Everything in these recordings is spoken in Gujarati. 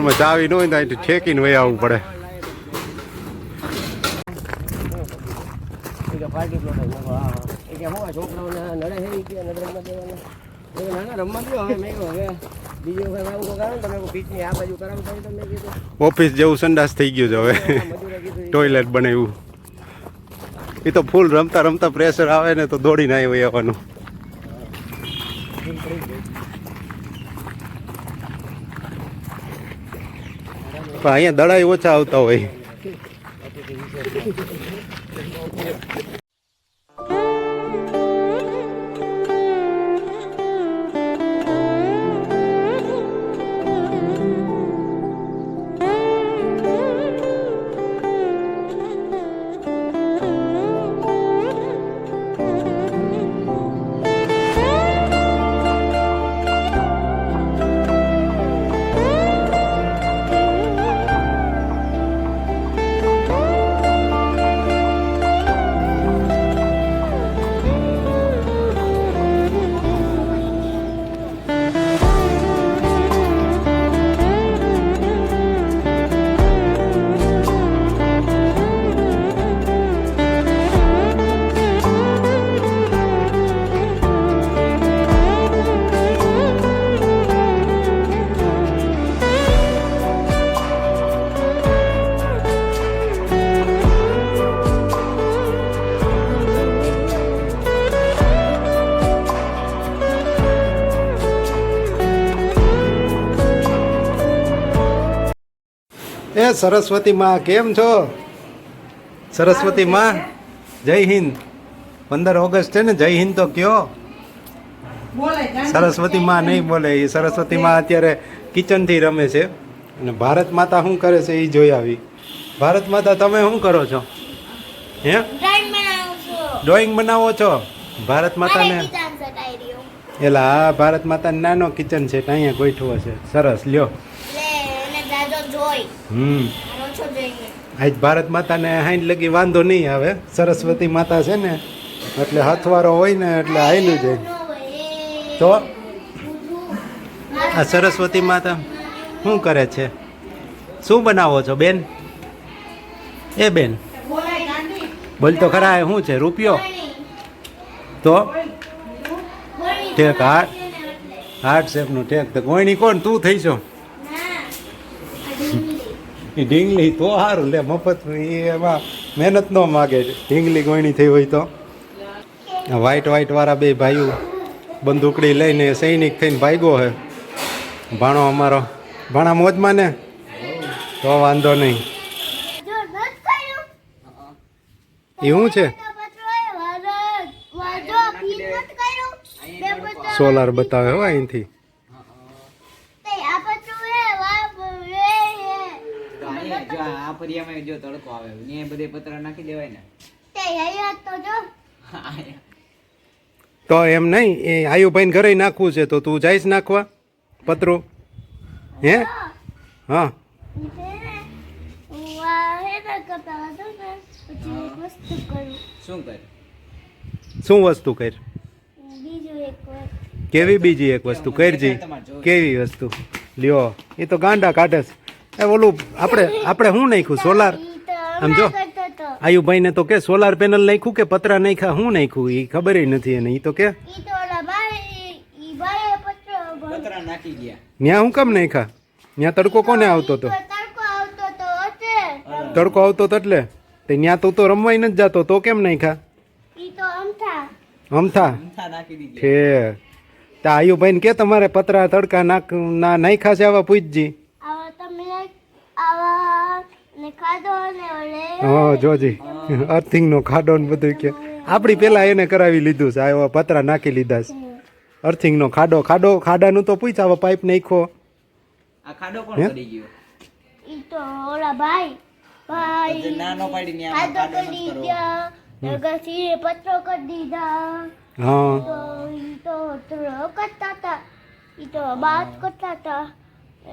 ઉંમરમાં ચાવી ન હોય ને તો અહીંથી ઠેકીને વહી આવવું પડે. ઓફિસ જેવું સંડાસ થઈ ગયું છે હવે. ટોયલેટ બને એવું એ તો ફૂલ રમતા રમતા પ્રેશર આવે ને તો દોડીને આવી આવવાનું ફૂલ પડી ગઈ. પણ અહીંયા દડાઈ ઓછા આવતા હોય. સરસ્વતી માં. કેમ છો? સરસ્વતી માં. જય હિન્દ. પંદર ઓગસ્ટ છે ને જય હિન્દ તો કયો? સરસ્વતી માં નહીં બોલે એ સરસ્વતી માં અત્યારે કિચનથી રમે છે. અને ભારત માતા શું કરે છે એ જોઈ આવી. ભારત માતા તમે શું કરો છો? હે? ડ્રોઈંગ બનાવું છું. ભારત માતાને? એલા ભારત માતા નાનો કિચન છે અહીંયા ગોઠવો છે. સરસ લ્યો. હમ. આજ ભારત માતાને હાઈન લગી વાંધો નહીં આવે. સરસ્વતી માતા છે ને, એટલે હાથવારો હોય ને એટલે હાઈલું જાય. તો આ સરસ્વતી માતા શું કરે છે? શું બનાવો છો, બેન? એ બેન, બોલ તો ખરા, એ શું છે, રૂપિયો? તો ઠેક, હાર્ટ હાર્ટ શેપનું ઠેક, તો ગોયણી કોણ? તું થઈ છો? એ ઢીંગલી તો સારું લે મફત એ એમાં મહેનત ન માગે. ઢીંગલી ગોયણી થઈ હોય તો. વ્હાઈટ વ્હાઈટ વાળા બે ભાઈઓ બંદૂકડી લઈને સૈનિક થઈને ભાગ્યો હે. ભાણો અમારો. ભાણા મોજમાં ને? તો વાંધો નહીં. એ શું છે? સોલાર બતાવે હો અહીંથી તે આ પત્રો એ વા એ તો અહીંયા જો આ આ ફરિયામાં જો તડકો આવે ને બધે પતરા નાખી દેવાય ને. તે અહીંયા તો જો. તો એમ નહીં એ આયુભાઈને ઘરે નાખવું છે તો તું જઈશ નાખવા પતરું? હે? હા. શું કરે. શું વસ્તુ કર? બીજું એક વસ્તુ. કેવી બીજી એક વસ્તુ કરજી. કેવી વસ્તુ? લ્યો એ તો ગાંડા કાઢે છે. એ ઓલું આપણે આપણે શું નાખ્યું? સોલાર? આમ જો. આયુભાઈ ને આયુભાઈને તો કે સોલાર પેનલ નાખ્યું કે પતરા નાખ્યા? શું નાખ્યું? એ ખબર નથી એને. એ તો કે? ઈ તો ઓલા ભાઈ ઈ ભાઈએ પત્રો ભર- પતરા નાખી ગયા. ત્યાં હું કેમ નાખ્યા? ત્યાં તડકો કોને આવતો હતો તો તડકો આવતો તો હશે. તો એટલે? તે ત્યાં તું તો રમવાય નથી જતો. તો કેમ નાખ્યા? ઈ અમથા. અમથા? અમથા આયુભાઈ ને છે તા આયુભાઈને કે તમારે પતરા તડકા નાખ ના નાખ્યા છે આવા પૂછજી ને હા જોજી. અર્થિંગનો ખાડો ને બધું કે. આપણી પેલા એને કરાવી લીધું છે આવા પતરા નાખી લીધા છે. અર્થિંગનો ખાડો ખાડો ખાડાનું તો પૂછ આવો પાઇપ નાખ્યો. આ ખાડો કોણ કરી ગયો? ઈ તો ઓલા ભાઈ. ભાઈ નાનો પાડી ને આમાં ખાડો કરી દીધા. અગાસીએ પત્રો કરી દીધા. હા. તો ઈ તો થોડો કરતા હતા ઈ તો બાત કરતા હતા.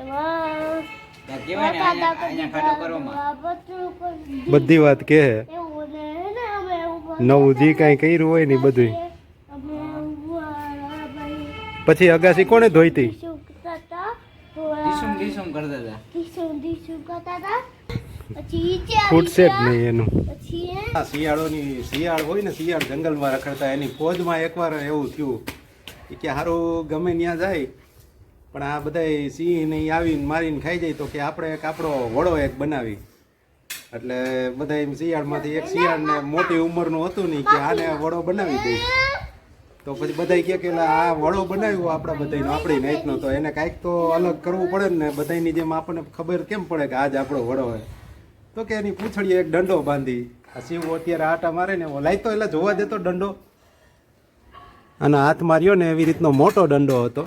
એમાં બધી વાત કે નવું જી કાંઈ કર્યું હોય ને બધું પછી અગાસી કોણે ધોઈ હતી ફૂટશે જ નહીં એનું. આ શિયાળોની શિયાળ હોય ને શિયાળ જંગલમાં રખડતા એની ફોજમાં એકવાર એવું થયું. કે હારું ગમે ત્યાં જાય પણ આ બધા સિંહ ને આવીને મારીને ખાઈ જાય તો કે આપણે એક આપણો વડો એક બનાવી. એટલે બધા એમ શિયાળમાંથી એક શિયાળને મોટી ઉંમરનું હતું નહીં કે આને વડો બનાવી દઈ તો પછી બધા કહે કે આ વડો બનાવ્યો આપણા બધાનો આપણી નાઈટનો. તો એને કાંઈક તો અલગ કરવું પડે ને બધાની જેમ આપણને ખબર કેમ પડે કે આજ આપણો વડો હોય. તો કે એની પૂંછડીએ એક દંડો બાંધી. આ શિવ અત્યારે આટા મારે ને લાયતો એટલે જોવા દેતો દંડો અને હાથ માર્યો ને એવી રીતનો મોટો દંડો હતો.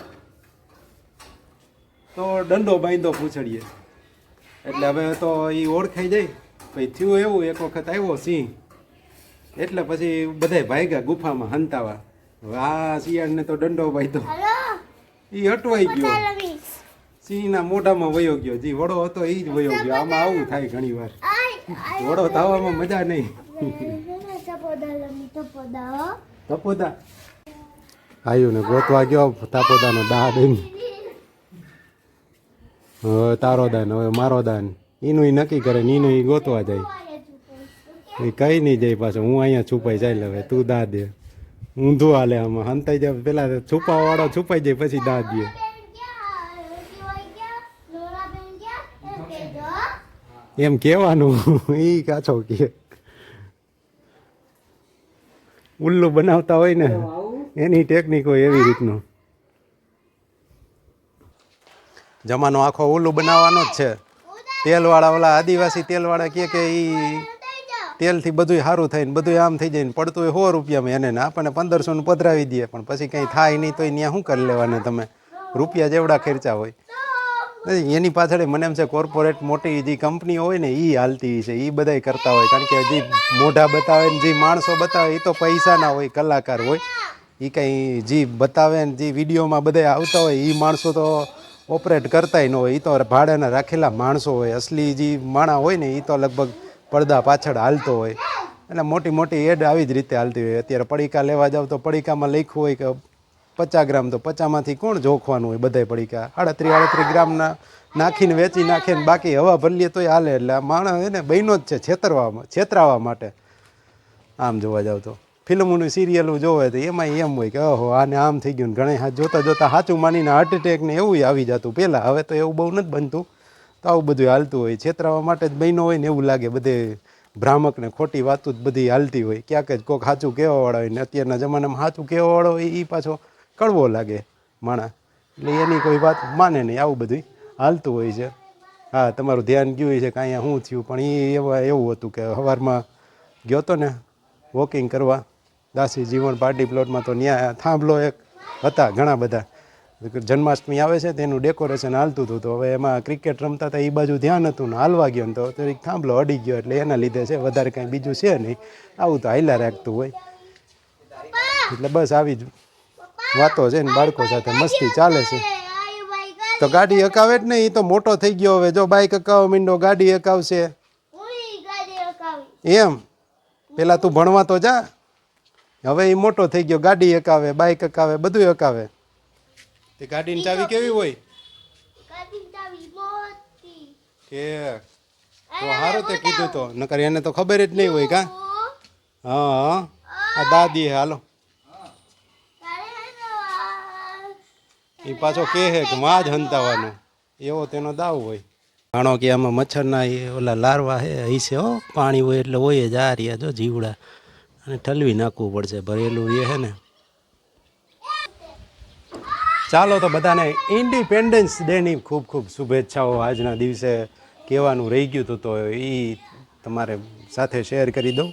તો દંડો બાંધો પૂછડીએ. એટલે હવે તો એ ઓળખાઈ જાય. પછી થયું એવું એક વખત આવ્યો સિંહ. એટલે પછી બધાય ભાગ્યા ગુફામાં હંતાવા. હવે શિયાળને તો દંડો બાંધો. એ હટવાઈ ગયો. સિંહના મોઢામાં વયો ગયો. જે વડો હતો એ જ વયો ગયો. આમાં આવું થાય ઘણી વાર વડો થવામાં મજા નહીં. તપોદા આવ્યું ને ગોતવા ગયો તાપોદાનો દાહ દઈને. હવે તારો દાન હવે મારો દાન. એનું નક્કી કરે ને એનું ઈ ગોતવા જાય. એ કઈ નહીં જાય પાછો હું અહીંયા છુપાઈ જાય હવે તું દા દે. ઊંધું હાલે આમાં હંતાઈ જાય. પેલા છુપાવા વાળો છુપાઈ જાય પછી દા દે. એમ કહેવાનું એ કાચો કે. ઉલ્લુ બનાવતા હોય ને એની ટેકનિક હોય એવી રીતનું. જમાનો આખો ઓલું બનાવવાનો જ છે. તેલવાળા ઓલા આદિવાસી તેલવાળા કહે કે એ તેલથી બધું સારું થાય ને બધું આમ થઈ જાય ને પડતું હોય સો રૂપિયામાં એને આપણને પંદરસો ને પધરાવી દે, પણ પછી કંઈ થાય નહીં તો ત્યાં શું કરી લેવાના તમે? રૂપિયા જેવડા ખર્ચા હોય. એની પાછળ મને એમ છે કોર્પોરેટ મોટી જે કંપનીઓ હોય ને એ હાલતી છે એ બધાય કરતા હોય. કારણ કે જે મોઢા બતાવે ને જે માણસો બતાવે એ તો પૈસાના હોય, કલાકાર હોય. એ કંઈ જે બતાવે ને જે વિડીયોમાં બધા આવતા હોય એ માણસો તો ઓપરેટ કરતાય ન હોય. એ તો ભાડાના રાખેલા માણસો હોય. અસલી જે માણા હોય ને એ તો લગભગ પડદા પાછળ હાલતો હોય. એટલે મોટી મોટી એડ આવી જ રીતે હાલતી હોય. અત્યારે પડીકા લેવા જાવ તો પડીકામાં લખ્યું હોય કે પચાસ ગ્રામ તો પચામાંથી કોણ જોખવાનું હોય બધાય પડીકા? આડત્રીસ આડત્રીસ ગ્રામના નાખીને વેચી નાખે ને બાકી હવા ભરલીએ તોય હાલે. એટલે માણસ એને બહેનો જ છે છેતરવામાં, છેતરાવા માટે. આમ જોવા જાવ તો. ફિલ્મોનું સિરિયલો જોવે તો એમાં એમ હોય કે, ઓહો, આને આમ થઈ ગયું ઘણા હાથ જોતા જોતા સાચું માનીને હાર્ટ એટેક ને એવું આવી જતું પહેલાં. હવે તો એવું બહુ નથી બનતું. તો આવું બધું હાલતું હોય. છેતરાવા માટે જ બહેનો હોય ને એવું લાગે. બધે ભ્રામક ને ખોટી વાતો જ બધી હાલતી હોય. ક્યાંક જ કોઈક સાચું કહેવાવાળા હોય ને અત્યારના જમાનામાં સાચું કહેવાવાળો હોય એ પાછો કડવો લાગે માણા એટલે એની કોઈ વાત માને નહીં. આવું બધું હાલતું હોય છે. હા, તમારું ધ્યાન ગયું છે કે અહીંયા શું થયું, પણ એ એવા એવું હતું કે સવારમાં ગયો હતો ને વોકિંગ કરવા. દાસી જીવન પાર્ટી પ્લોટમાં તો ત્યાં થાંભલો એક હતા ઘણા બધા. જન્માષ્ટમી આવે છે તેનું ડેકોરેશન હાલતું હતું. તો હવે એમાં ક્રિકેટ રમતા હતા એ બાજુ ધ્યાન હતું ને હાલવા ગયો તો એક થાંભલો અડી ગયો એટલે એના લીધે છે વધારે કાંઈ બીજું છે નહીં. આવું તો હાલ્યા રાખતું હોય. એટલે બસ આવી જ વાતો છે ને બાળકો સાથે મસ્તી ચાલે છે. તો ગાડી હકાવે જ નહીં એ તો મોટો થઈ ગયો હવે. જો બાઇક અકાવ મીંડો ગાડી હકાવશે. એમ. પેલા તું ભણવા તો જા. હવે એ મોટો થઈ ગયો. ગાડી હકાવે બાઈક હકાવે બધું હકાવે. તે ગાડીની ચાવી કેવી હોય? કે તો સારું તે કીધું તો. નકર એને તો ખબર જ નહીં હોય કા? હા. હા આ દાદી હે હાલો. એ પાછો કહે છે કે માં જ હંતાવાનો. એવો તેનો દાવ હોય. જાણો કે આમાં મચ્છરના એ ઓલા લારવા હે અહીં છે હો પાણી હોય એટલે હોય જ આ રહ્યા જો જીવડા. અને ઠલવી નાખવું પડશે. ભરેલું એ હે ને. ચાલો તો બધાને ઇન્ડિપેન્ડન્સ ડેની ખૂબ ખૂબ શુભેચ્છાઓ. આજના દિવસે કહેવાનું રહી ગયું હતું તો એ તમારે સાથે શેર કરી દઉં.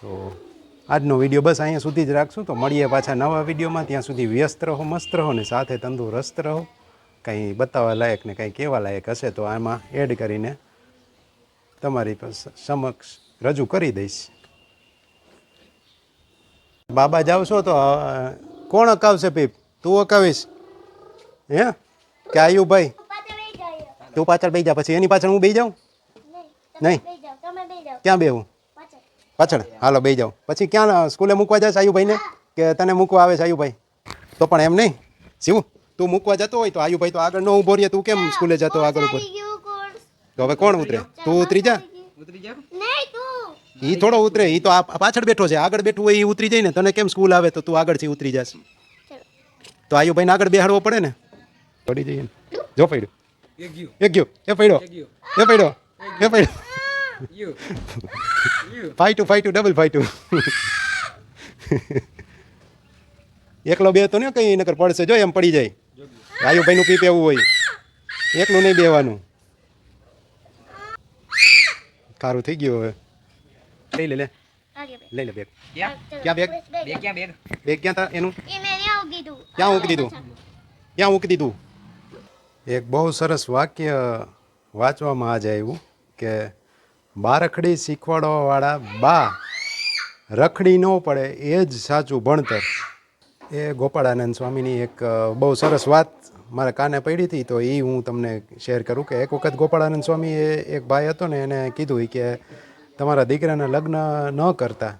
તો આજનો વીડિયો બસ અહીંયા સુધી જ રાખશું. તો મળીએ પાછા નવા વિડીયોમાં ત્યાં સુધી વ્યસ્ત રહો, મસ્ત રહો ને સાથે તંદુરસ્ત રહો. કંઈ બતાવવા લાયક ને કંઈ કહેવા લાયક હશે તો આમાં એડ કરીને તમારી સમક્ષ રજૂ કરી દઈશ. બાબા જાવ છો તો કોણ અકાવશે પીપ? તું અકાવીશ. હે? કે આયુભાઈ તું પાછળ બે જા પછી એની પાછળ હું બે જાઉં? નહીં ક્યાં બેવું પાછળ. હાલો બે જાઉં. પછી ક્યાં સ્કૂલે મૂકવા જાય આયુભાઈને? કે તને મૂકવા આવે છે આયુભાઈ? તો પણ એમ નહીં. શિવ તું મૂકવા જતો હોય તો આયુભાઈ તો આગળ ન ઊભો રહીએ તું કેમ સ્કૂલે જતો આગળ ઉપર? તો હવે કોણ ઉતરે? તું ઉતરી જા. ઉતરી જાવ ઈ થોડો ઉતરે એ તો આ પાછળ બેઠો છે આગળ બેઠું હોય એ ઉતરી જાય ને તને કેમ સ્કૂલ આવે તો તું આગળથી ઉતરી જશે. તો તો આયુભાઈને આગળ બેહાડવો પડે ને? પડી જઈએ જો પડ્યો. એક ગયો. એ પડ્યો. એક ગયું. એ પડ્યો. એ પડ્યો. ફાઈ ટુ ફાઈ ટુ ડબલ ફાઈટુ. એકલો બે તો ને કઈ નકર પડશે. જો એમ પડી જાય. આયુભાઈનું પીપ એવું હોય. એકલું નહીં બેવાનું. સારું થઈ ગયું હવે. લઈ લે લે. લઈ લે બેગ. ક્યાં? બેગ? બે ક્યાં બેગ? બેગ ક્યાં તા એનું? એ ક્યાં મૂકી દીધું? ક્યાં મૂકી દીધું? એક બહુ સરસ વાક્ય વાંચવામાં આજે આવ્યું કે બારખડી શીખવાડવાવાળા બા રખડી ન પડે એ જ સાચું ભણતર. એ ગોપાળાનંદ સ્વામીની એક બહુ સરસ વાત મારા કાને પડી હતી તો એ હું તમને શેર કરું કે એક વખત ગોપાળાનંદ સ્વામીએ એક ભાઈ હતો ને એને કીધું કે તમારા દીકરાના લગ્ન ન કરતા.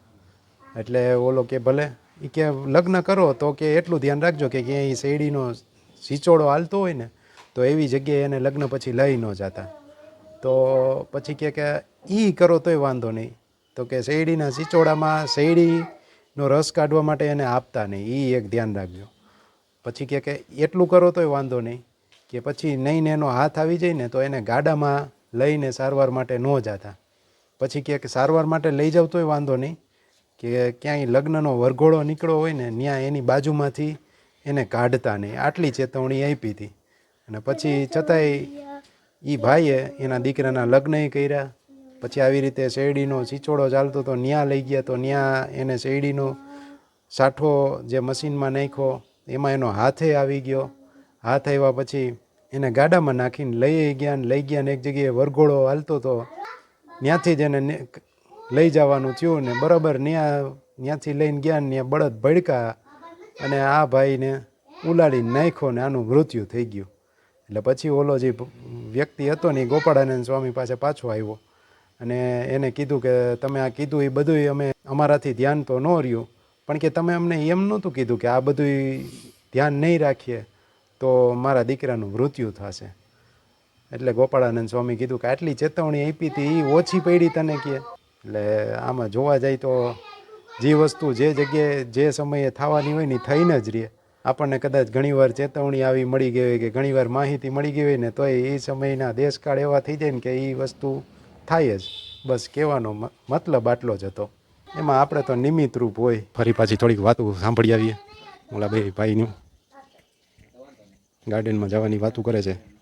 એટલે ઓલો કે ભલે એ કે લગ્ન કરો તો કે એટલું ધ્યાન રાખજો કે ક્યાંય શેરડીનો સિચોડો હાલતો હોય ને, તો એવી જગ્યાએ એને લગ્ન પછી લઈ ન જતા. તો પછી કહે કે એ કરો તોય વાંધો નહીં. તો કે શેરડીના સિચોડામાં શેરડીનો રસ કાઢવા માટે એને આપતા નહીં. એ એક ધ્યાન રાખજો. પછી કહે કે, એટલું કરો તોય વાંધો નહીં. કે પછી નહીં ને એનો હાથ આવી જાય ને, તો એને ગાડામાં લઈને સારવાર માટે ન જતા. પછી કહે કે સારવાર માટે લઈ જાવ તોય વાંધો નહીં. કે ક્યાંય લગ્નનો વરઘોડો નીકળ્યો હોય ને ત્યાં એની બાજુમાંથી એને કાઢતા નહીં આટલી ચેતવણી આપી હતી. અને પછી છતાંય એ ભાઈએ એના દીકરાના લગ્નય કર્યા. પછી આવી રીતે શેરડીનો ચીચોડો ચાલતો તો ન્યા લઈ ગયા તો ન્યા એને શેરડીનો સાઠો જે મશીનમાં નાખ્યો એમાં એનો હાથે આવી ગયો. હાથ આવ્યા પછી એને ગાડામાં નાખીને લઈ ગયા ને લઈ ગયા ને એક જગ્યાએ વરઘોડો હાલતો તો ત્યાંથી જ એને લઈ જવાનું થયું ને બરાબર ત્યાં ત્યાંથી લઈને ગયા ને ત્યાં બળદ ભડકા અને આ ભાઈને ઉલાડીને નાખ્યો ને આનું મૃત્યુ થઈ ગયું. એટલે પછી ઓલો જે વ્યક્તિ હતો ને એ ગોપાળાનંદ સ્વામી પાસે પાછો આવ્યો અને એને કીધું કે તમે આ કીધું એ બધું અમે અમારાથી ધ્યાન તો ન રહ્યું, પણ કે તમે અમને એમ નહોતું કીધું કે આ બધું ધ્યાન નહીં રાખીએ તો મારા દીકરાનું મૃત્યુ થશે. એટલે ગોપાળાનંદ સ્વામી કીધું કે આટલી ચેતવણી આપી હતી એ ઓછી પડી તને કે. એટલે આમાં જોવા જાય તો જે વસ્તુ જે જગ્યાએ જે સમયે થવાની હોય ને થઈને જ રહે. આપણને કદાચ ઘણીવાર ચેતવણી આવી મળી ગઈ હોય કે ઘણીવાર માહિતી મળી ગઈ હોય ને તોય એ સમયના દેશકાળ એવા થઈ જાય ને કે એ વસ્તુ થાય જ. બસ કહેવાનો મતલબ આટલો જ હતો. એમાં આપણે તો નિમિત્ત રૂપ હોય. ફરી પાછી થોડીક વાતો સાંભળી આવીએ. ઓલા બે ભાઈનું. ગાર્ડનમાં જવાની વાતો કરે છે.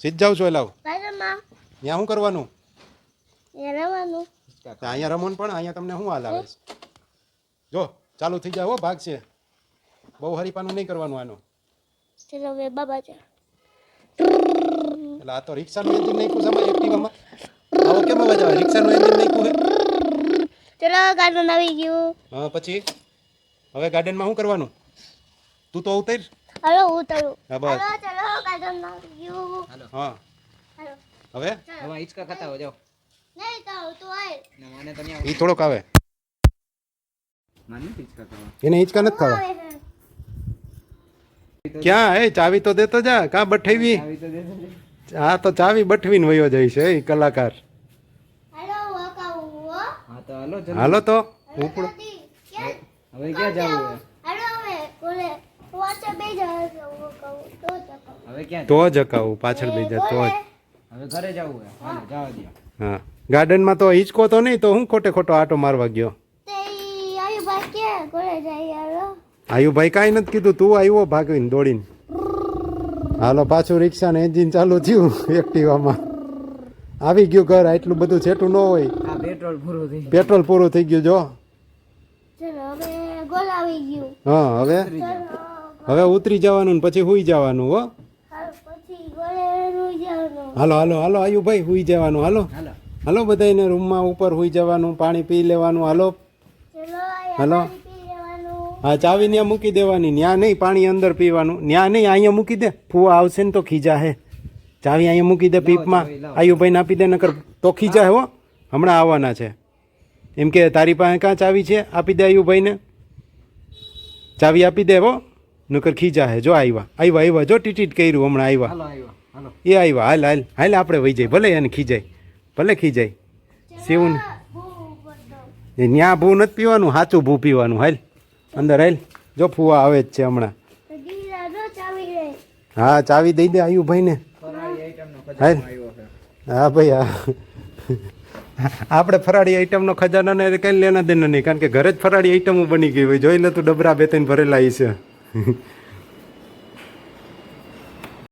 સીધ જાઉં છો એલા ત્યાં શું કરવાનું? અહીંયા રમો પણ અહીંયા તમને શું હાલ આવે જો ચાલુ થઈ જાય હો ભાગ છે. બહુ હરીપાનું નહીં કરવાનું આનું. ચલો વે બાબા જા. એટલે આ તો રિક્ષાનું એન્જિન નહીં છે એક્ટિવામાં. આવો કેમ અવાજ આવે? રિક્ષાનું એન્જિન નહીં કુહે ચલો ગાર્ડન આવી ગયું. હા પછી? હવે ગાર્ડનમાં શું કરવાનું? તું તો ઉતર. હાલો ઉતરું. હા બસ. હા. હવે? હવે હિંચકા ખાતા હો જાઓ. નહીં તો તું આય. ને મને તો નહીં એ થોડોક આવે. મને નથી હિંચકા ખાવા એને હિંચકા નથી ખાવા. ક્યાં? એ ચાવી તો દેતો જા. કા બઠવી? આવી તો દેજો ને. હા તો ચાવી બઠવીને વયો જાય છે એ કલાકાર. હાલો વકાવું હો હા. તો હાલો જલ્દી. હાલો તો. ઉપડો. ક્યાં? હવે ક્યાં જવું હવે બે ક્યાં તો જ અકાવું પાછળ બે જાય તો જ. હવે ઘરે જવું જવા દો હા. ગાર્ડનમાં તો હિંચકો તો નહીં તો હું ખોટે ખોટો આટો મારવા ગયો? આયુભાઈ કાંઈ નથી કીધું તું આવ્યો ભાગીને દોડીને. હાલો પાછું રિક્ષાને એન્જિન ચાલુ થયું એક્ટિવામાં. આવી ગયું ઘર આટલું બધું છેટું ન હોય. પેટ્રોલ પૂરું થઈ પેટ્રોલ પૂરું થઈ ગયું જો. ચલો હવે ગોલ આવી ગયું. હા હવે? હવે ઉતરી જવાનું ને પછી હુઈ જવાનું હો હાલો પછી ગોલે રૂઈ જવાનું હાલો હાલો હાલો આયુભાઈ હુઈ જવાનું હાલો. હાલો. બધાને રૂમમાં ઉપર હુઈ જવાનું પાણી પી લેવાનું હાલો. હાલો. હા ચાવી ત્યાં મૂકી દેવાની ત્યાં નહીં પાણી અંદર પીવાનું ત્યાં નહીં અહીંયા મૂકી દે. ફૂવા આવશે ને તો ખીજા હે. ચાવી અહીંયા મૂકી દે પીપમાં. આયુભાઈને આપી દે નકર તો ખીજા હો હમણાં આવવાના છે. એમ કે તારી પાસે કાં ચાવી છે? આપી દે આયુભાઈને. ચાવી આપી દે હો. નકર ખીજા હે. જો આવ્યા આવ્યા આવ્યા જો ટીટીટ કર્યું હમણાં આવ્યા એ આવ્યા હાલ હાલ. હાલ આપણે વહી જાય ભલે એને ખીજાય. ભલે ખીજાય. ને એ ન્યા ભૂ નથી પીવાનું સાચું ભૂ પીવાનું. હાલ. અંદર હાલ. જો ફુવા આવે જ છે હમણાં. હા, ચાવી દઈ દે આવ્યું ભાઈ ને હાલ. હા, ભાઈ, હા. આપણે ફરાળી આઈટમનો ખજાનો ને કંઈ લેના દેના નહીં, કારણ કે ઘરે જ ફરાળી આઈટમો બની ગઈ હોય. જોઈ લે તું ડબરા બે ત્રણ ભરેલા છે.